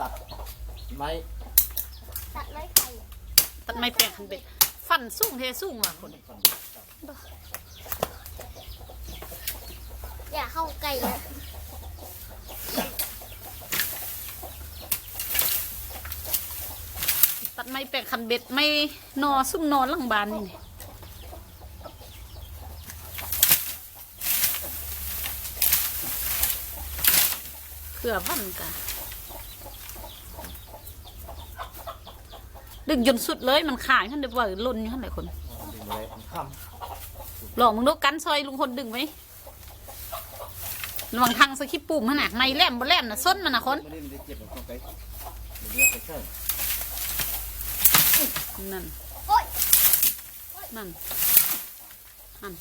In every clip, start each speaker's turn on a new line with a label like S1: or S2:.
S1: ตัดไม้
S2: ตัดไม้ไผ่อะ
S3: ตัดไม้แปลงคันเบ็ดฟันสูงเทสูงว่ะคนนี้
S1: ฟัน
S2: อย่าเข้าใกล้นะ
S3: ตัดไม้แปลงคันเบ็ดไม่นอซุ่มนอนหลังบ้านนี่นี่เผื่อวันกะ ดึงจนสุดเลยมันขายท่านเดี๋ยวว่าล่นอยู่ท่านไหนคนหลอกมึงดูกันซอยลุงคนดึงไหมระวังทางสกิปปุ่มขนาดไม่แหลมบ่แหลมนะส้นมันนะคนนั่นนั่นนั่น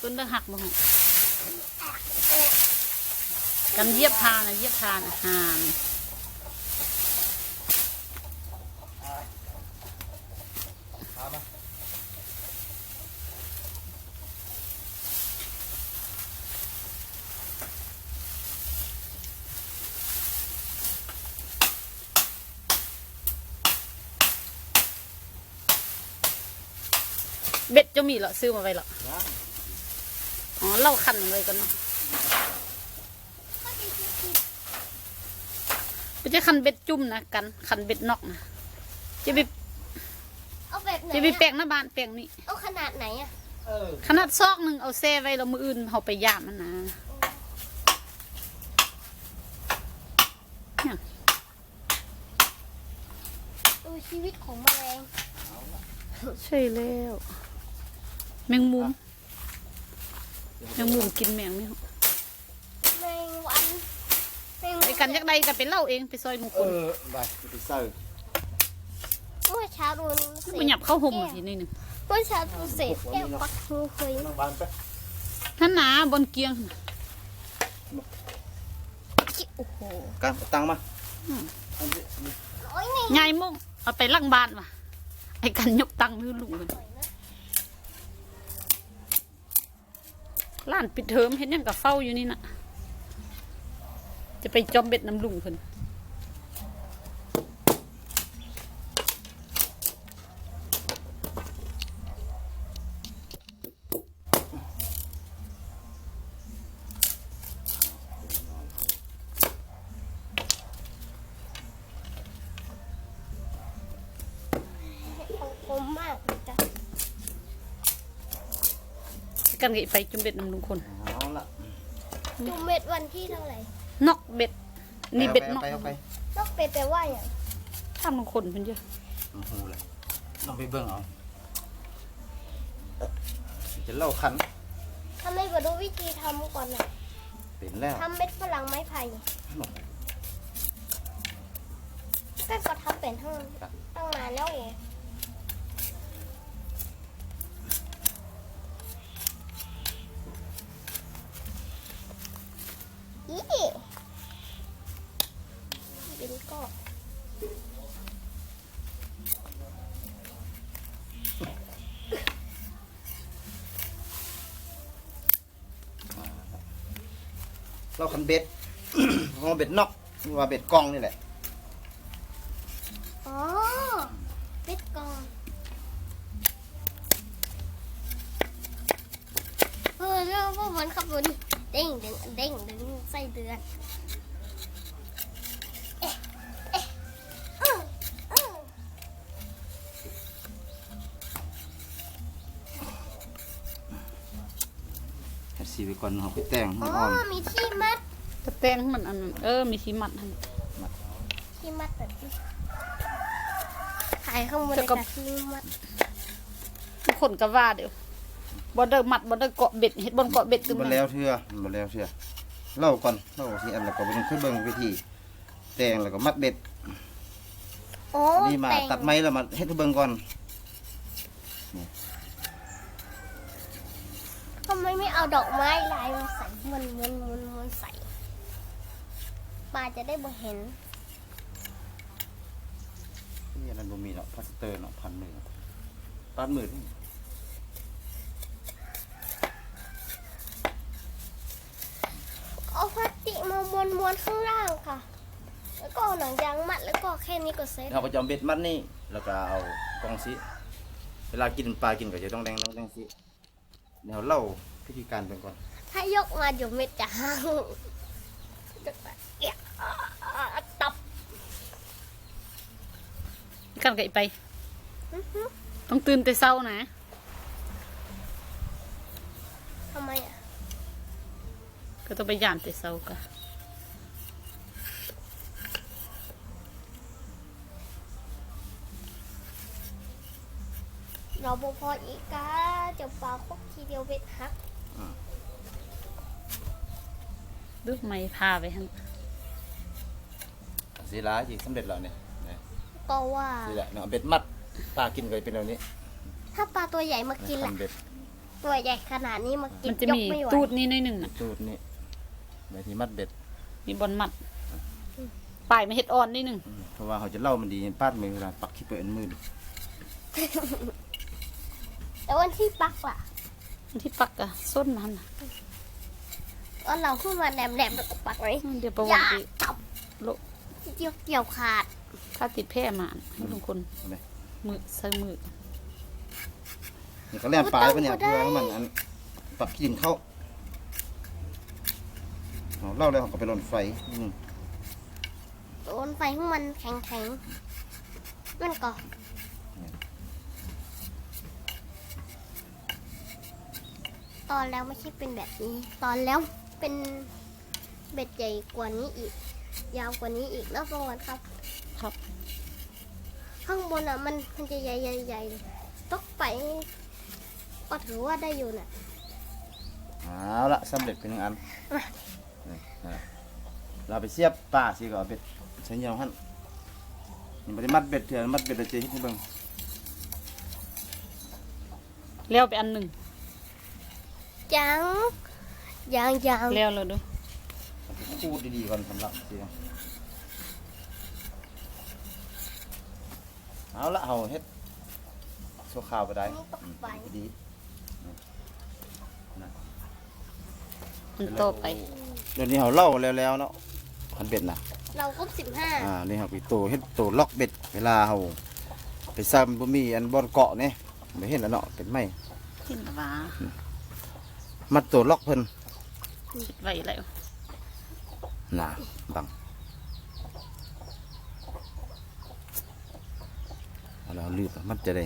S3: ต้นเดือหักบ่หงกันเยียบพานะเยียบพานะหาน
S1: เอามา
S3: เบ็ดจะ มีเหรอซื้อมาไว้เหรอ
S1: ล้าง
S3: อ๋อเล่าคันเลยกันเนาะไม่ใช่คันเบ็ดจุ่มนะกันคันเบ็ดนอกนะจะไป
S2: เอาแบบไหน
S3: จะไป
S2: อะ
S3: แปลงหน้าบ้านแปลงนี้
S2: เอาขนาดไหนอะ
S1: เออ
S3: ขนาดซอกหนึ่งเอาแซ่ไว้แล้วมืออื่นเอาไปย่ามมันนะเนี่ย
S2: ดูชีวิตของแมลง
S3: ใช่แล้วแมงมุมแมงมุมกินแมงนี่
S2: แมงวันแมง
S3: ไอ้กันยักใดก็เป็นเล่าเองไปซอยลุงค
S1: เอนอไปไปเสิร์ฟ
S2: เมื่อเช้าดูเศษ
S3: มันหยับเข้าห่มทีนี่หนึ่ง
S2: เมื่อเช้าดูเศษแก้วปักมือเคย
S1: นั่งบ้านไป
S3: ท่านหนาบนเกียง
S2: โอ้โห
S1: กันเอาตังค์มา
S3: อืม
S1: อันนี้นี่
S2: ร้อยนี่
S3: ยายมุ่งเอาไปลังบ้านว่ะไอ้กันยกตังค์มือลุงเลย ล้านปิดเทอมเห็นยังกับเฝ้าอยู่นี่นะจะไปจอมเบ็ดน้ำลุงเพิ่น
S2: ของผมมากเลยจ้ะ
S3: ไอ้ กันก็ไปจอมเบ็ดน้ำลุงคน
S1: เอาละ
S2: จุ่มเม็ดวันที่เท่าไหร่
S3: นอกเบ็ดนี่เบ็ดนอก
S1: ไปเอาไป
S2: นอกเป็ดแปลว่าอย่าง
S3: ทำลุงคนเพิ่นเยอะ
S1: เอาหูเลยต้องไปเบิ่งเอาจะเล่าคัน
S2: ทำไมมาดูวิธีทำก่อนน่ะ
S1: เป็นแล้ว
S2: ทำเม็ดฝรั่งไม้ไผ่ก็ก็ทำเป็นทั้งตั้งนานแล้วเองอีบินก็
S1: เราคันเบ็ด เอาเบ็ดนอกว่าเบ็ดกองนี่แหละ
S2: อ๋อปิดกองเออเรื่องพวกมันขับรถเด้งดึงเด้งดึงไส้เดือน
S1: ก่อนเอาไปแต่งให้
S2: อ๋อ
S1: อ่อน
S2: มีที่มัด
S3: ตะแตงมันอันนั้นเออ มีสีมัดหั่น
S2: ที่มัดแบบนี้ขายข้างบนเลยค่ะที่มัด
S3: ทุกคนก็ว่าเดี๋ยวบ่ได้มัดบ่ได้เกาะเบ็ดเฮ็ดบนเกาะเบ็ดขึ้น
S1: บ่
S3: มา
S1: แล้วเทื่อบ่แล้วเทื่อเล่าก่อนเล่าที่อันแล้วก็ไปลงขึ้นเบิ่งวิธีแต่งแล้วก็มัดเบ็ด
S2: โอ้
S1: นี่มา
S2: แต่ง
S1: ตัดไม้แล้วมาเฮ็ดให้เบิ่งก่อน
S2: ทำ ไมไม่เอาดอกไม้ลายมาใส่มันมันมันมันใส่ปลาจะได้บ่เห็น
S1: นี่อันนั้นบ่มีเนาะพลาสเตอร์เนาะพันมือปัดมือนี่
S2: เอาพลาสติกมาม้วนม้วนๆข้างล่างค่ะ แล้วก็เอาหนังยางมัดแล้วก็แค่นี้ก็เสร็จ
S1: เราก็จะเอาเบ็ดมัดนี่แล้วก็เอากองซีเวลากินปลากินก็จะต้องแดงต้องแดงซีเดี๋ยวเล่า พิธีการไปก่อน
S2: ถ้ายกมาเดี๋ยวเม็ดจะหังจะแบบเอะตับ
S3: กันไก่ไป
S2: อื้อหือ
S3: ต้องตื่นแต่เช้านะ
S2: ทำไมอะ
S3: ก็ต้องไปย่านแต่เช้าก็
S2: เราบพออีกกาจะปลาคกทีเดียวเบ็ดหัก
S3: ดูไม่พาไปหั่น
S1: สีลาจีสำเร็จแล้วเนี่ยนะ
S2: ก็ว่า
S1: นี่แหละเนาะเบ็ดมัดปลากินก็เป็นแบบนี้
S2: ถ้าปลาตัวใหญ่มากินล่ะ
S1: ทำเบ็ด
S2: ตัวใหญ่ขนาดนี้มากิน
S3: มันจะ
S2: ย
S3: มี
S2: กไม่ไหว
S3: ตูดนี่หน่หนึ่งน่ะ
S1: ตูดนี่แบบที่มัดเบ็ด
S3: มีบอลมัดปลายม่เห็ดอ่อนนิดหนึ่ง
S1: อืมเพราะว่าเขาจะเล่ามันดีปาดมือเวลาปักขี้เปิดมือดู
S2: แต่วันที่ปักล่ะ
S3: ที่ปักอะส้นมันน่ะ
S2: ตอนเราขึ้นมาแหลมๆแล้วก็ปักไว้
S3: เดี๋ยวประ
S2: อ
S3: วั
S2: ย่า
S3: ติ
S2: จับ
S3: โล
S2: เกี่ยวเกี่ยวขาด
S3: ถ้าติดแพร่มาให้ทุกคน
S1: เห็นไหม
S3: มือใส่มือ
S1: นี่เขาแล่ปลาไปเนี่ยเพื่อให้มันอันปักขี้ดินเข้าเอาเล่าแล้วเขาก็ไปลนไฟนิดนึง
S2: โดนไฟของมันแข็งแข็งๆมันก็ ตอนแล้วไม่ใช่เป็นแบบนี้ ตอนแล้วเป็นเบ็ดใหญ่กว่านี้อีก ยาวกว่านี้อีกนะประวันครับ
S3: ครับ
S2: ข้างบนอะมันมันจะใหญ่ใหญ่ใหญ่ตกไปก็ถือว่าได้อยู่น่ะ
S1: เอาละสำเร็จเป็นหนึ่งอัน
S2: มา
S1: นี่นะเราไปเสียบปลาสิก็เอาเบ็ดใช้เหนียวหั่นนี่ไม่ได้มัดเบ็ดเถื่อนมัดเบ็ดเลยเจ๊ให้เบิ่ง
S3: เลี้ยวไปอันหนึ่ง
S2: ยังยังยัง
S3: เลี้ยวเลยดู
S1: คูดดีๆก่อนสำหรับสิเอาละเอาเฮ็ดโซข่าวไปได้
S2: นี่ตก
S1: อืม
S2: ไป
S1: ดี
S3: มันโตไป
S1: เดี๋ยวนี้เขาเล่าแล้วๆเนาะคันเบ็ดนะ
S2: เราครบสิบห้า
S1: อ่านี่ครับไปโตเฮ็ดโตล็อกเบ็ดเวลาเขาไปซ้ำบ่มีอันบอนเกาะนี่ไม่เห็นแล้วเนาะเป็นไม้
S3: กินละว่า
S1: มัดโตล็อกเพิ่น
S3: คิดไว้แล้ว
S1: หนาบังเอาแล้วลืบอะมันจะได้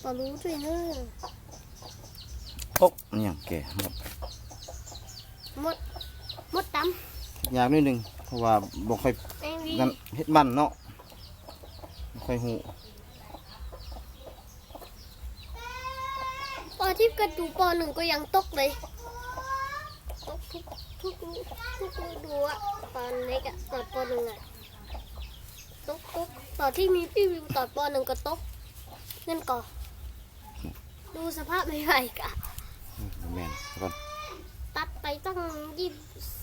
S2: เรารู้ด้วยเนอะ
S1: โอ๊กนี่ยังแก่หมด
S2: มดมดด
S1: ยากนิดนึงเพราะว่าบ่ค่อยำ
S2: แมงวี
S1: นั่นเฮ็ดมันเนาะบ่ค่อยฮู้
S2: ตอน ที่กระดูปอหนึ่งก็ยังตกเลย ตกทุกทุกทุกดูอะตอนเล็กอะตอนปอหนึ่งอะตกตกตอนที่มีพี่วิวตอนปอหนึ่งก็ตกเงินก่อนดูสภาพไม่ไหวกะ
S1: แม่นก่อน
S2: ตัดไปตั้งยี่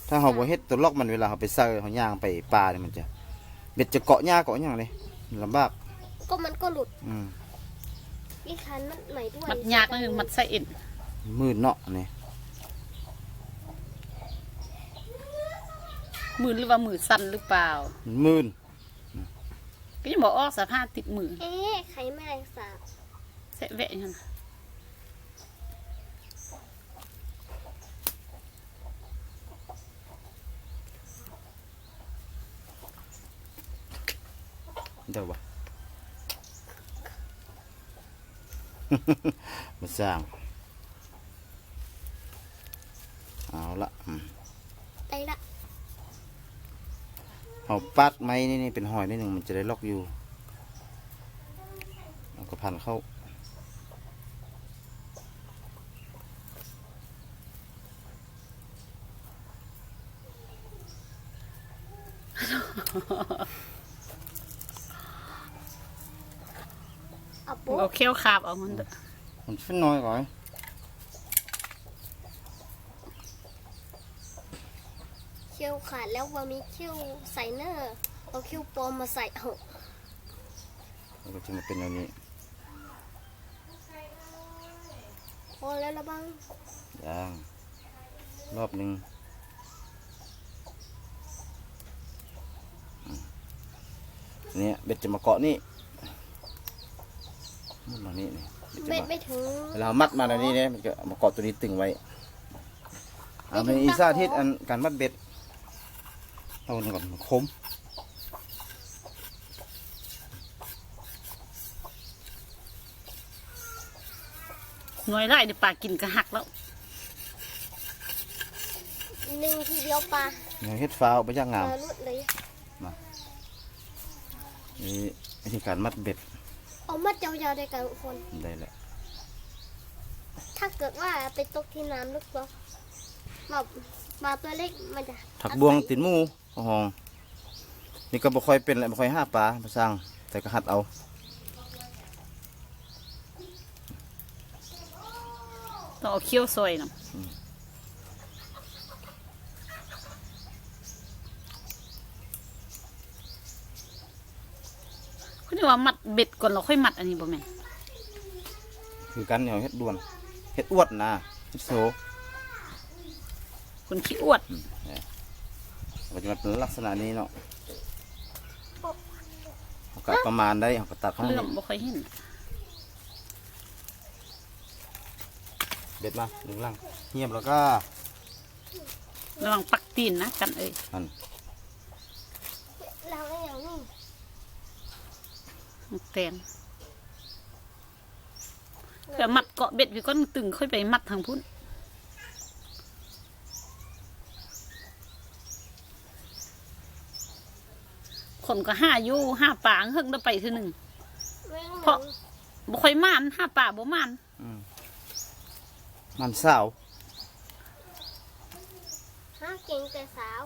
S1: ถ้าเฮาบ่เฮ็ดตัวล็อกมันเวลาเฮาไปใส่เฮาย่างไปป่าเนี่ยมันจะเบ็ดจะเกาะหญ้าเกาะหยังเลยลำบาก
S2: ก็มันก็หลุด
S1: อืม
S2: อีกคันมันใหม่ด้วย
S3: มัดยากนิดหนึ่งมัดใส่เอ็น
S1: มืดเนาะนี่
S3: มือหรือว่ามือสั่นหรือเปล่า
S1: มันมืด
S3: ก็ยังบอกออกสภาพติดมือ
S2: เอ๊ะไข่แมลงสาบ
S3: เสะแวะอย่างนั้นน่ะ
S1: เดี๋ยวบ่ มาสร้าง เอาละอืม
S2: ได้ละ
S1: เอาปัดไม้นี่นี่เป็นหอยนิดหนึ่งมันจะได้ล็อกอยู่เอาก็พันเข้า
S2: เอาปุ๊บ
S3: เอาเขี้ยวคาบเอามันเถอะ
S1: มันขึ้นน้อยก่อน
S2: เขี้ยวขาดแล้วว่ามีเขี้ยวใส่เนอร์เอาเขี้ยวปลอมมาใส่เอา
S1: แล้วก็จะมาเป็นแบบนี้
S2: พอแล้วละบ้าง
S1: ย่างรอบหนึ่งอื มเนี่ยเบ็ดจะมาเกาะนี่มุดมานี่นี่เบ็ดจะ
S2: เบ็ด
S1: มา
S2: ไม่ถึง
S1: เวลามัดมาในนี้เนี่ยมันจะเอามาเกาะตัวนี้ตึงไว้เอาเป็นอีซ่าทิศอันการมัดเบ็ดเอาหนึ่งก่อนมันคม
S3: หน่วยไร่ในปลากินกระหักแล้ว
S2: หนึ่งทีเดียวปลา
S1: อย่างเฮ็ดฟ้าวไปย่างงาม
S2: ปลาลุดเลย
S1: นี่วิธีการมัดเบ็ด
S2: เอามัดยาวๆได้กันทุกคน
S1: ได้แหละ
S2: ถ้าเกิดว่าไปตกที่น้ำลึกเนาะแบบปลาตัวเล็กมันจะ
S1: ถักบวงติดหมูเอาหองนี่ก็บ่ค่อยเป็นแหละบ่ค่อยห้าปลามาสร้าง แต่ก็หัดเอา
S3: ต้องเอาเคี้ยวซอยนะเขาจะ ว่ามัดเบ็ดก่อนเราค่อยมัดอันนี้บ่แม่น
S1: คือกันเนี่ยเฮ็ดด่วนเฮ็ดอวดนะเฮ็ดโซ
S3: คนขี้อวด
S1: ก็จะมาเป็นลักษณะนี้เนาะเขาก็ประมาณได้เขาก็ตัดข้าง
S3: เรื่
S1: นี้
S3: องบ่ค่อยเห็น
S1: เบ็ดมาดึงล่างเงียบแล้วก็
S3: ระวังปักตีนนะกันเอ้ย
S1: อัน
S2: เราไอ้อย่างนี้
S3: มัน แตนเพื่อมัดเกาะเบ็ดไว้ก้อนตึงค่อยไปมัดทางพุ่นคนก็ห้าอยู่ห้าป่าเฮิ่งได้ไปเทีหนึ่ง
S2: แม่ง
S3: เพราะบ่ค่อยมานห้าป่าบ่มาน
S1: อืมมันสาว
S2: ฮะเก่งแต่สาว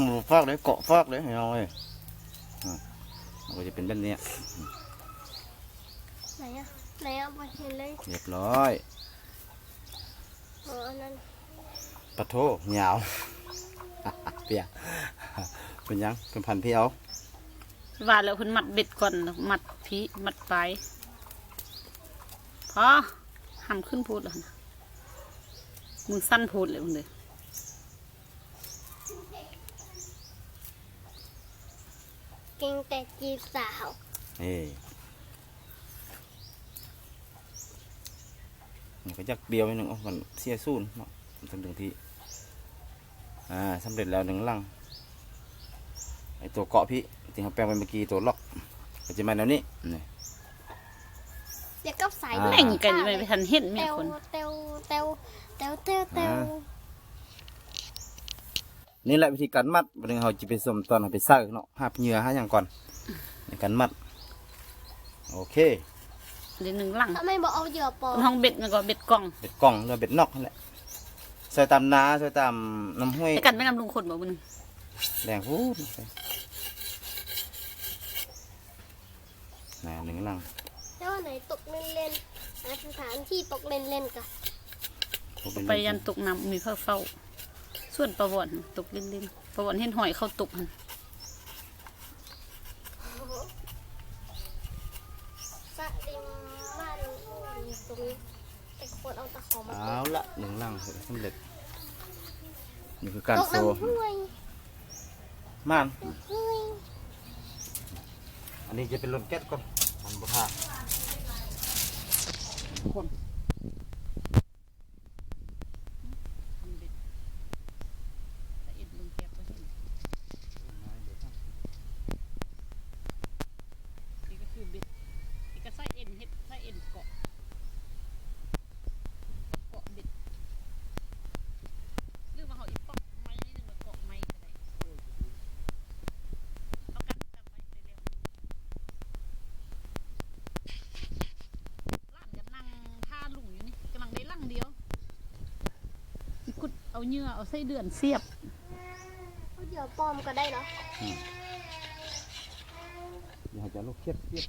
S1: หมูฟากเลยเกาะฟากเลยเนาะเอ้ยอะมันก็จะเป็นแบบเนี้ย
S2: ไหนอะไหนอะบอเห็นเลย
S1: เรียบร้อย
S2: อ๋ออันนั้น
S1: ปะโทเหนียวเปียเป็นยังเป็นพันพี่เอา
S3: ว่าแล้วเพิ่นมัดเบ็ดก่อนมัดพีมัดปลายพอห้ามขึ้นพูดแล้วนะมึงสั้นพูดเลยมึงเลย
S2: เก่งแต่จีบสาว
S1: เอ้ยมันก็ยักเดียวไปหนึ่งเอามันเสียสูนเนาะมันถึงถึงที่อ่าสำเร็จแล้วหนึ่งลังไอตัวเกาะพี่ที่เขาแปลงไปเมื่อกี้ตัวล็อกก็จะมาแนวนี้นี่
S2: เดี๋ยวก็ใส่
S1: อ่า
S3: แม่งกันยังไม่ทันเห็นมี
S2: เตว
S3: คน
S2: เตวเตวเตวเตวเตว
S1: นี่แหละวิธีการมัดวันนึงเราจะไปสมตอนเราไปซักเนาะหาบเหยื่อหาอย่างก่อนในการมัด โอเค
S3: เดี๋ยวหนึ่งหลัง
S2: ถ้าไม่บอกเอาเหยื่อปลอม
S3: ห้องเบ็ดมันก็เบ็ดกล่อง
S1: เบ็ดกล่องหรือเบ็ดนอกนั่นแหละใส่ตามนาใส่ตามน้ำห้วย
S3: แต่กันไม่นำลุงคนบอกมึง
S1: แดงพูดไปน่ะหนึ่งลัง
S2: แล้ววันไหนตกเล่นๆหาสถานที่ตกเล่นๆกัน
S3: ไปยันตกน้ำมีเพื่อเฝ้า ส่วนประวัติตกเล่นๆประวัติเห็นหอยเขาตกหัน
S2: สะริมบ้านอยู่ตรงนี้แต่คนเอาตะขอมา
S1: เอาละหนึ่งลังเสร็จสำเร็จนี่คือการ
S2: ตก
S1: โซ
S2: น้ำห้วย
S1: ม่าน
S2: ห้วย
S1: อันนี้จะเป็นรถแก๊สก่อนมันบุคาคน
S3: นี่ก็คือเบ็ดนี่ก็ไส้เอ็นเฮ็ดไส้เอ็นเกาะเกาะเบ็ดหรือว่าเขาอีปอกไม้นี่หนึ่งมาเกาะไม้ก็ได้เอากันจำไว้เร็วๆล่านกันนั่งท่าลุงอยู่นี่กำลังได้ลังเดียวอีกุด เอาเหยื่อเอาไส้เดือนเสียบ
S2: เอาเหยื่อปลอมก็ได้เหรอ
S1: อยากจะลูกเครียดเครียด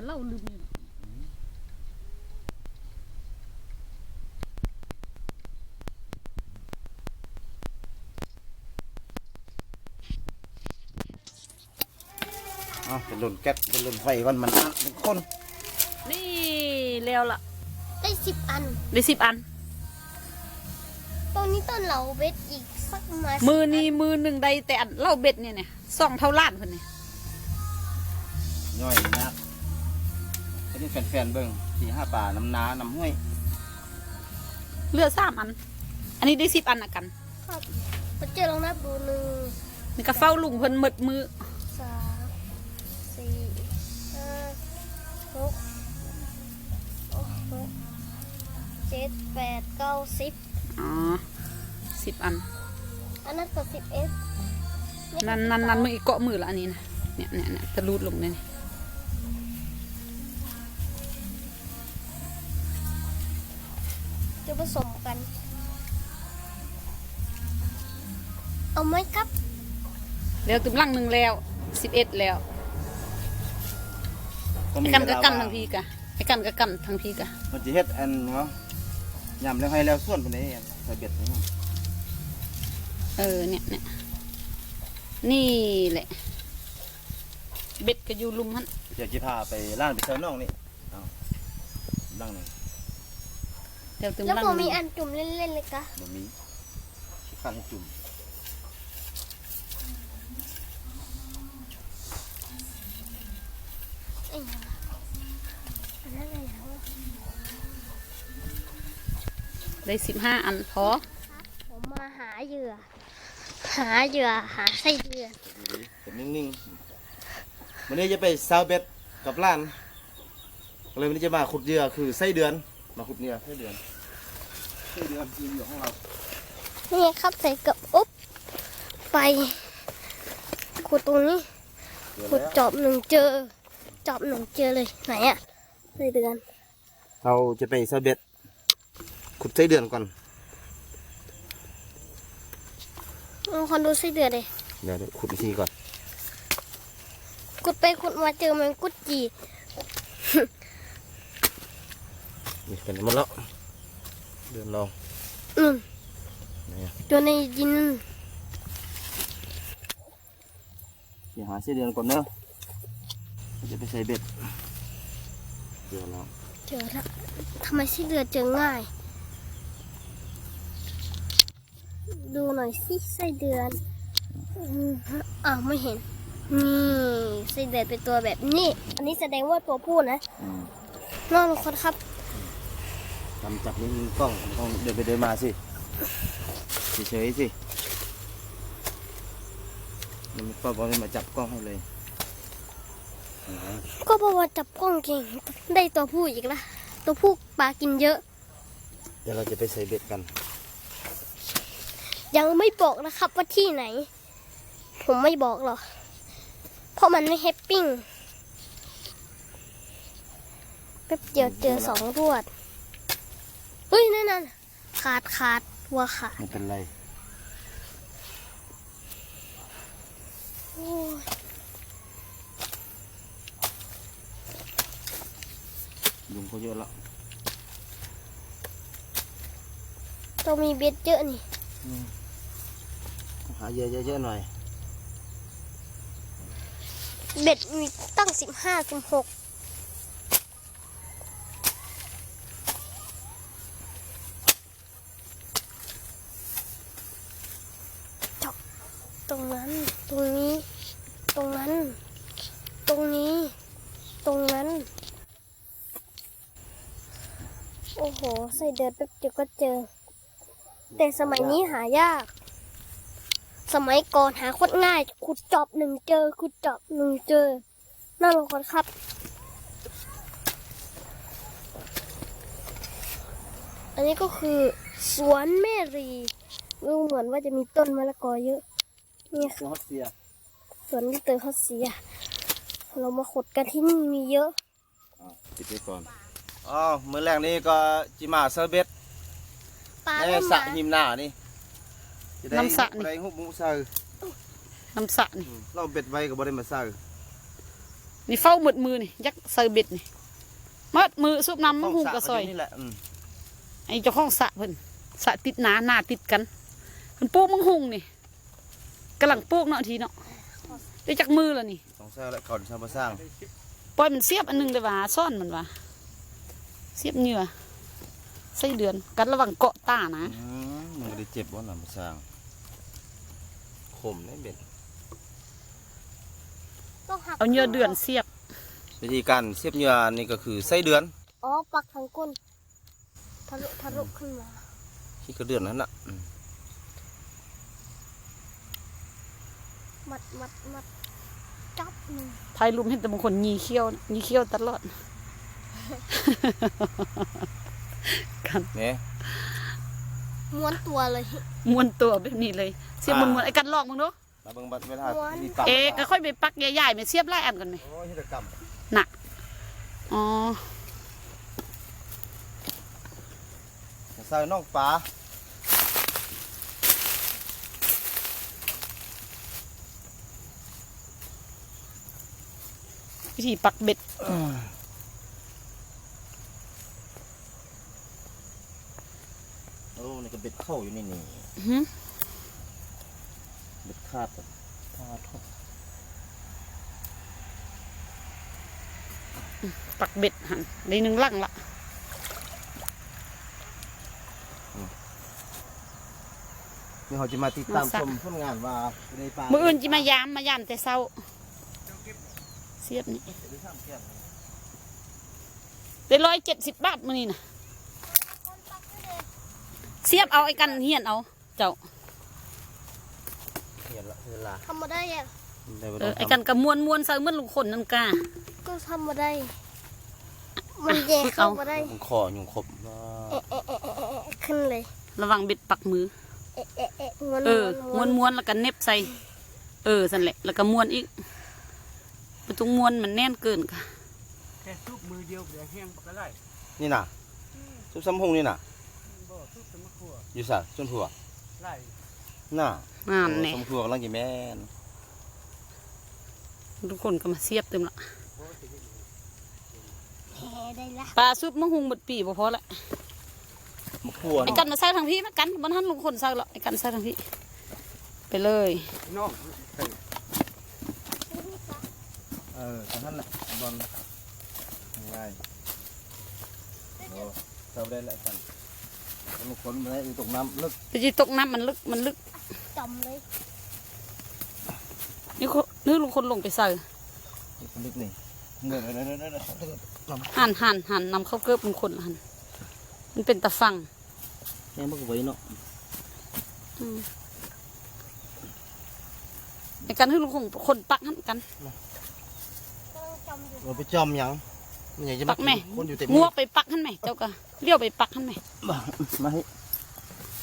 S3: มันเล่าลืมอยู่
S1: อ๋อเป็นหล่นแก๊สเป็นหล่นไฟวันมันอัดเป็นคน
S3: นี่แล้วล่ะ
S2: ได้สิบอัน
S3: ได้สิบอัน
S2: ตรงนี้ต้นเหลาเบ็ดอีกสักมา
S3: มือนี้มือหนึ่งได้แต่อันเล่าเบ็ดเนี่ยเนี่ยสองเท่าล้านคนเนี่ย
S1: ย่อยนัก อันนี้แฟนๆเบิ่งสี่ห้าป่าน้ำนาน้ำห้วย
S3: เหลือสามอัน อันนี้ได้สิบอันนะกัน
S2: ครับมาเจอลองนับดูหนึ่ง
S3: นี่ก็เฝ้าลุงเพิ่นหมดมือ
S2: สามสี่ห้าหกโอ้โหเจ็ดแปดเก้าสิบ
S3: อ๋อสิบอัน
S2: อันนั้นก็สิบเอ็ด
S3: นั่นนั่นนั่นมืออีกเกาะมือละอันนี้นะเนี่ยเนี่ยเนี่ยจะรูดลงเนี่ย
S2: ผสมกัน เอาไหมครับ
S3: แล้วตุ้มลังหนึ่งแล้วสิบเอ็ดแล้ว
S1: ก็
S3: ไอ้
S1: มี
S3: กันก็
S1: เวลา
S3: กัน
S1: ว่า
S3: ทางพีกะไอ้กันก็กันทางพีกะ
S1: มันจะเฮ็ดอันวะยำแล้วให้แล้วส่วนไปไหนใส่เบ็ดไปมั้ง
S3: เออเนี่ยเนี่ยนี่แหละ เบ็ดก็อยู่ลุมฮัน
S1: เดี๋ยวจะพาไปล่างไปเซาน้องนี่เอาล่างหนึ่ง
S3: เดี๋ยวตุ้ม
S2: แล้ว
S3: ลัง
S2: ผม
S3: ห
S2: มี
S3: นึ่ง
S2: อันจุ่มเล่นๆเลยกะ
S1: บะหมี่ขี้ขันให้จุ่ม
S2: เอ้ยอันนั้นอะไรนะ
S3: ได้สิบห้าอันพอ
S2: ผมมาหาเหยื่อ หาเหยื่อหาไส้เดือน
S1: ดีๆเป็นนิ่งๆวันนี้จะไปซาวเบ็ดกับล้านก็เลยวันนี้จะมาขุดเหยื่อคือไส้เดือน มาขุดเหยื่อไส้เดือนไส้เดือนคือเหยื่อของเรา
S2: นี่ครับใส่กับอุ๊บไปขุดตรงนี้
S1: เดือน
S2: ขุด
S1: แล้ว
S2: จอบหนึ่งเจอ จอบหนึ่งเจอเลยไหนอะไส้เดือน
S1: เราจะไปซาวเบ็ดขุดไส้เดือนก่อน
S2: เอาคนดูไส้เดือนเลย
S1: เดี๋ยวเดี๋ยวขุดอีกทีก่อน
S2: ขุดไปขุดมาเจอมันกุดจี
S1: นี่เป็นหมดแล้วเดือนเรา
S2: อืม
S1: ไหนอะ
S2: ตัวในดิน
S1: เดี๋ยวหาไส้เดือนก่อนเนอะเราจะไปใส่เบ็ดเดือนเรา
S2: เจอแล้วทำไมไส้เดือนเจอง่าย ดูหน่อยสิไส้เดือนอืมอ้าวไม่เห็นนี่ไส้เดือนเป็นตัวแบบนี้ อันนี้แสดงว่าตัวผู้นะ
S1: อืม
S2: น้องคนครับ
S1: ทำจับนี่ยิงกล้องต้องเดินไปเดินมาสิเฉยๆสิมันก็บอกให้มาจับกล้องให้เลยเห็นไหม
S2: ก็บอกว่าจับกล้องเก่งได้ตัวผู้อีกละตัวผู้ปลากินเยอะ
S1: เดี๋ยวเราจะไปใส่เบ็ดกัน
S2: ยังไม่บอกนะครับว่าที่ไหน ผมไม่บอกหรอกเพราะมันไม่แฮปปิ้งแป๊บเดียวเจอสองรวด เฮ้ยนั่นน่ะขาดขาดวัวขาด
S1: ไม่เป็นไร
S2: โอ้ย
S1: ยุงเขาเยอะแล้ว
S2: ต้องมีเบ็ดเยอะนี่
S1: หาเยอะๆๆหน่อย
S2: เบ็ดมีตั้งสิบห้าสิบหกจับต รงนั้น ตรงนี้ ตรงนั้น ตรงนี้ ตรงนั้น โอ้โห ใส่เดือนแป๊บเดียวก็เจอ แต่สมัยนี้หายาก สมัยก่อนหาโคตรง่าย ขุดจอบหนึ่งเจอ ขุดจอบหนึ่งเจอ น่าลงคนครับอันนี้ก็คือสวนแม่รี ดูเหมือนว่าจะมีต้นมะละกอเยอะ นี่ค่ะ
S1: ฮอตเสีย
S2: สวนมิสเตอร์เขาเสีย เรามาขุดกันที่นี่มีเยอะ
S1: ปิดไว้ก่อนอ๋อมื้อแรกนี้ก็จิมาเซอร์เบ็ด
S2: ปลา
S1: ใน
S2: เริ่ม
S1: สระ
S2: มา
S1: หิมหน้านี่จะได้
S3: น้ำสระนี่
S1: ได้หุบมุเซอร์
S3: น้ำสระนี่
S1: เราเบ็ดไว้ก็บ่ได้มาเซอร์
S3: นี่เฝ้าหมดมือนี่ยักใส่เบ็ดนี่มัดมือซุปน้ำมันหุงกระซอย
S1: นี่แหละอืม
S3: ไอ้เจ้าของสระเพิ่นสระติดหนาหน้าติดกันเพิ่นปลูกมังหุงนี่ กำลังปลูกเนาะทีเนาะได้จักมือแล้วนี่
S1: สองแซ่แล้วก่อนชาวบ้านสร้าง
S3: ปล่อยมันเสียบอันหนึงเลยว่าซ่อนมันว่าเสียบเหงื่อใส่เดือนกันระหว่างเกาะตานะ
S1: อืมมันก็ได้เจ็บบ่หนำสร้างขมได้เบ็ด
S2: ต้องหัก
S3: เอาเหงื่อเดือนเสียบ
S1: วิธีการเสียบเหยื่อนี่ก็คือไส้เดือน
S2: อ๋อปักทางก้นทะลุทะลุขึ้นมา
S1: ที่กระเดือนนั่นน่ะ ม
S2: มัดมัดมัดจับหนึ่ง
S3: ไทยลุมเห็นแต่บางคนยีเขี้ยวนะยีเขี้ยวตลอด กัน
S1: เนี่ย
S2: ม้วนตัวเลย
S3: ม้วนตัวแบบนี้เลย เสียบม้วนๆไอ้กันลอกมึงเนาะ
S1: มาเบิ่งบัดเวลา
S2: ม้วน
S1: ที่ตับ
S3: เอ๊ะก็ค่อยไปปักใหญ่ๆไปเสียบไล่อันกันไหม
S1: โอ้ยเฮ็ดกรรม
S3: น่ะอ๋อ
S1: ใส่น้องปลา
S3: วิธีปักเบ็ด
S1: โอ้นี่ก็เบ็ดเข้าอยู่นี่นี่
S3: อื้อหือ
S1: เบ็ดคาดกับคาดเข้า
S3: ปักเบ็ดหันได้หนึ่งลังละ
S1: นี่เขาจะมาติดตามชมผลงานว่าในปลา
S3: มืออื่นจิมายามมายามแต่เศร้าเสียบนี่ได้ร้อยเจ็ดสิบบาทมือนี่นะเสียบเอาไอ้กันเหียนเอา เจ้า
S1: เห็นละเวลา
S2: ทำมาได้อะ
S1: ได้บ่
S3: เอ
S1: ต้
S3: อ
S1: อง
S3: ไอ้
S1: ทำ
S3: กันกับมวนมวนๆใส่เหมื่อนลุงคนนั่นกา
S2: ก็ทำมาได้ มันแยก
S3: เอา
S2: เข้ามาได้
S1: มันคออยู่ครบว่า
S2: เอะเอะเอะเอะเอะขึ้นเลย
S3: ระวังเบ็ดปักมือ
S2: เอะเอะเอะม้วน
S3: เออ
S2: ม้
S3: ม้วนม้วนๆแล้วก็เน็บใส่ เออสั่นแหละ แล้วก็ม้วนอีก ประตูม้วนมันแน่นเกินค่ะ
S4: แค่ซุปมือเดียวเดี๋ยวแห้งก็ได้
S1: นี่น่ะซุปซ้ำหงนี่น่ะ
S4: บ่ซุปสมะขัว
S1: อยู่ซะจนถั่ว
S4: ไล่
S1: น่ะ
S3: งานแน่
S1: สมถั่วกำลังจะแม่น
S3: ทุกคนก็มาเสียบเต็มละ
S2: แหได้ละ
S3: ปลาซุปมะฮุงหมดปีบ่พอละ
S1: มะขัว
S3: ไอ้กันมาใส่ทางพี่มากันบนทันลุงคนใส่หรอกไอ้กันใส่ทางพี่ไปเลย
S4: น้อง
S1: เออทางนั้นแหละบอลง่ายโอ้เท่าได้แหละกันมันคนมาได้ตกน้ำลึก
S3: แต่จีตกน้ำมันลึกมันลึก
S2: จำเลย
S3: นี่คนนี่ลุงคนลงไปใส่
S1: ลึกนี่เงื่อนเด้อเด้อเด้อเด้อน้ำ
S3: หั่นหั่นหั่นนำเข้าเกลือบลุงคนละหั่นมันเป็นตะฟัง
S1: แค่มันก็ไว้เนาะ
S3: อืมไอ้กันให้ลุงคงคนปักหั่นกัน
S1: เราไปจอมหยังมันอยากจะ
S3: ปักแม่
S1: คนอยู่เต็ม
S3: งวกไปปักหั่นไหมเจ้าก็เลี้ยวไปปักหั่นไหม
S1: มามาให้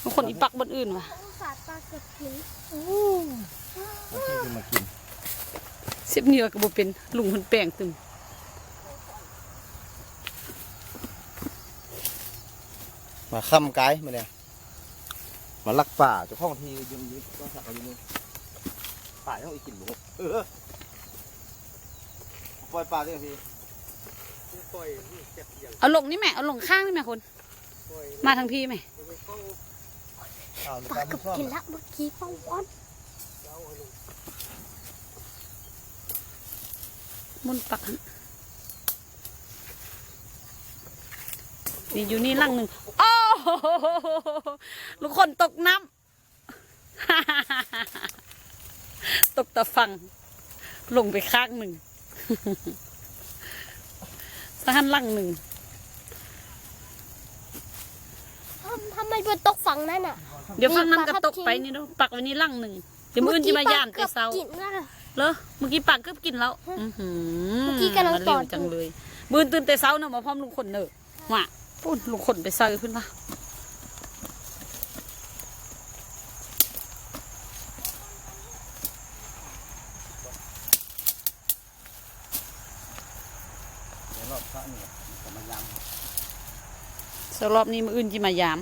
S3: บางคนอีปักบนอื่นว่ะ
S2: อุตส่าห์ปลาเกือบกิน
S1: มาให้ขึ้นมากิน
S3: เสียบเหนือก็บ่เป็นลุงคนแป้งตึม
S1: มาคำกายมาเนี่ยมาลักป่าเจ้าของที่ยืนยืนก็สักเอาอยู่นี่ป่าต้องอีกกินหมูเออป ล่อยป่าได้ยังพี่
S4: ปล่อยนี่เจ็บอย่าง
S3: เอาลงนี่แม่เอาลงข้างนี่แม่คน
S4: ปล่อย
S3: มาทางพี่ไหม
S4: จะไปเข้า
S1: เอาใน
S2: ปลา
S1: การ
S2: เกือบ
S1: ซ่อม
S2: กินละเมื่อกี้ป้องป้อน
S3: มุนปักหั่นนี่อยู่นี่ลังหนึ่งโอ้โหลูกคนตกน้ำตกตะฟังลงไปข้างหนึ่ง สะหันลังหนึ่ง
S2: ทำทำไมมันตกฝั่งนั่นอะ
S3: เดี๋ยวฟังนั้น
S2: มีป
S3: ก็
S2: ลาทับ
S3: ตก
S2: ทิม
S3: ไปนี่เนาะปักไว้นี่ลังหนึ่งเดี๋ยวมืออื่นจะมาย่านแต่เศร้า
S2: กินนะ
S3: เหรอเมื่อกี้ปากเกือบกินแล้วอื้อหื
S2: เมื่อกี้กำลัง
S3: มา
S2: ต่
S3: เร็
S2: อ
S3: วจังเลยบืนตื่นแต่เช้าเนอะมาพร้อมลุงคนเนอะว่าพูดลุงคนไปใส่ขึ้นมา
S1: ต่รอบนี้มื
S3: ออื่นจิมายาม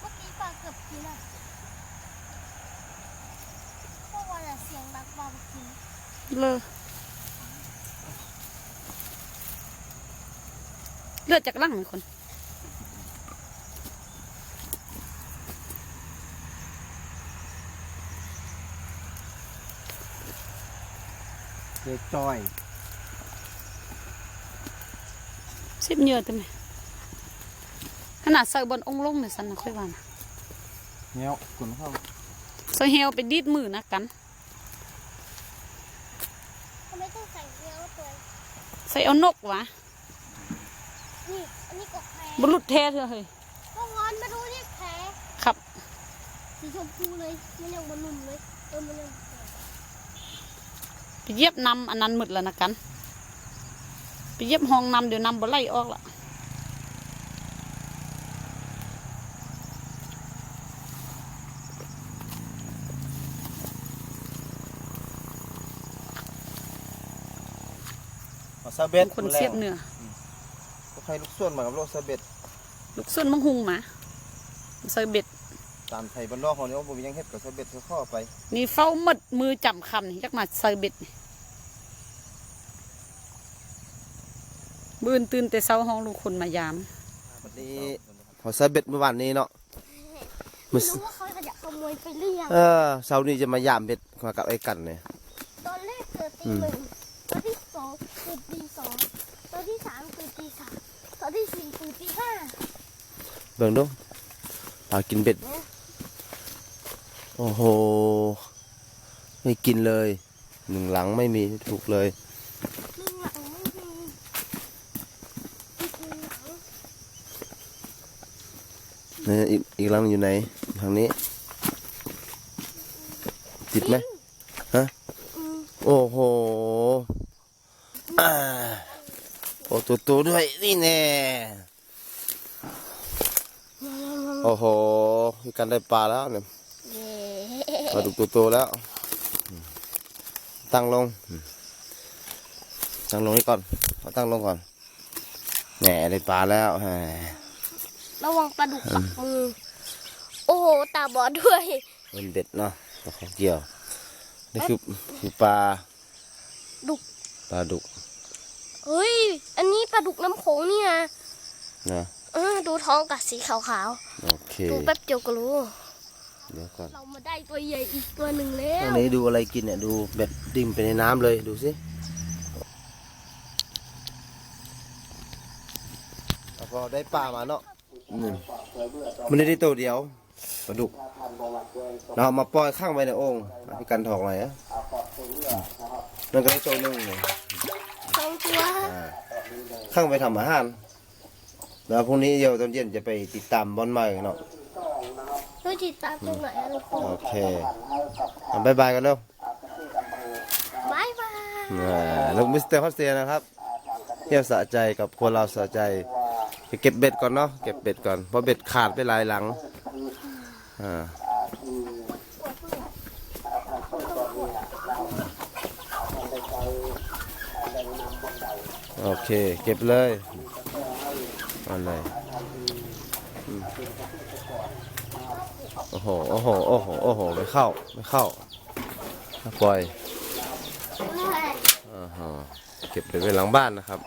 S2: เมื่อกี้ปลาเกือบกินอะพวกวันละเสียงบักบอมกิน
S3: เลอเลือดจากร่างคน
S4: เจ๊จ้อย
S3: xếp nhờ tôi mày ขนาดใส่บนองค์ลงเนี่ยสันนะค่อยว่านะ
S1: เงี้ยวคุณเข้า
S3: ใส่เฮลไปดีดมือนะกัน
S2: ทำไมต้องใส่เนื้อตัว
S3: ใส่เอานกวะ
S2: นี่อันนี้ก็แพ้
S3: บรุษแท้เธอเฮ้ย
S2: ก็งอนมาดูที่แพ้
S3: ครับ
S2: สีชมพูเลยมันยังบนนุ่มเลยเออมันยัง
S3: ไปเย็บนำอันนั้นหมดแล้วนะกัน ไปเย็บห้องนำเดี๋ยวนำบ่ไล่ออกละ
S1: ซาเบ็ด
S3: คนเสียบเนื้อ
S1: ใครลูกส่วนมากับโลซาเบ็ด
S3: ลูกส่วนมังหุงหมาใส่เบ็ด
S1: ตามไทยบ้านนอกของนี้ว่าผมยังเฮ็ดกับซาเบ็ดเข้าไป
S3: นี่เฝ้าหมดมือจำคำนี่จักมาใส่เบ็ดนี่บืนตื่นแต่เช้าห้องลูกคนมายาม
S5: วันนี้เขาซาเบ็ดเมื่อวานนี้เนาะ
S2: ไม่รู้ว่าเขาจะขโมยไปหรือยัง
S5: เออเช้านี้จะมายามเบ็ดมากับไอ้กันเนี่ย
S2: ตอนแรกเกิดตีหนึ่งตอนที่สองเกิดตีสองตอนที่สามเกิดตีสามตอน ที่สี่เกิดตีห้า
S5: เบิ่งดูปลากินเบ็ด โอ้โห ไม่กินเลย หนึ่งหลังไม่มีถูกเลย
S2: หนึ่งหลังไม่มีอีกหนึ่งหลัง
S5: เนี่ยอีกอีกหลังอยู่ไหนทางนี้ ติดไหมฮะ
S2: อืม
S5: โอ้โหอ่าโอ้ตัวโตด้วยนี่แน่ โอ้โหพี่กันได้ปลาแล้วเนี่ย
S2: เย้
S5: ปลาดุกตัวโตแล้วอืมตั้งลงอืมตั้งลงนี่ก่อนเอาตั้งลงก่อนแหน่ได้ปลาแล้วแหม
S2: ระวังปลาดุกปักมือ โอ้โห ตาบอดด้วย
S5: เป็นเบ็ดเนาะปลาของเกี่ยว นี่คือคือปลา
S2: ดุก
S5: ปลาดุก
S2: เฮ้ย อันนี้ปลาดุกน้ำโขงนี่นะ
S5: นะ
S2: เออดูท้องกับสีขาว
S5: โอเค
S2: ๆ ดูแป๊บเดียวก็รู้
S5: เดี๋ยวก่อน
S2: เรามาได้ตัวใหญ่อีกตัวหนึ่งแล้
S5: ตร
S2: ว
S5: งนี้ดูอะไรกินเนี่ยดูเบ็ดดิ่มไปในน้ำเลยดูสิพอได้ปลามาเนาะอืมมันได้ตัวเดียวปลาดุกเราเอามาปล่อยข้างไว้ในโอ่งเอาพี่กันถอกหน่อยนะนั่นก็ได้ตัวหนึงเนี่ย
S2: สองตัว
S5: อ่าข้างไปทำอาหาร แล้วพรุ่งนี้เดี๋ยวตอนเย็นจะไปติดตามบอลใหม่เนาะ
S2: เฮ้ยติดตามตรงไหนอะลูก
S5: โอเคอะบายบายกันเร็ว
S2: บายบาย
S5: อ่าลูกมิสเตอร์ฮอสเซียนะครับเที่ยวสะใจกับคนเราสะใจไปเก็บเบ็ดก่อนเนาะเก็บเบ็ดก่อนเพราะเบ็ดขาดไปหลายหลังอ่าโอเค เก็บเลย เอาเลยโอ้โห โอ้โห โอ้โห โอ้โห ไม่เข้า ไม่เข้า ปล่อยอ่าฮะเก็บไปไว้หลังบ้านนะครับ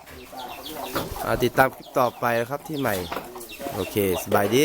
S5: อาติดตามคลิปต่อไปนะครับที่ใหม่ โอเค สบายดี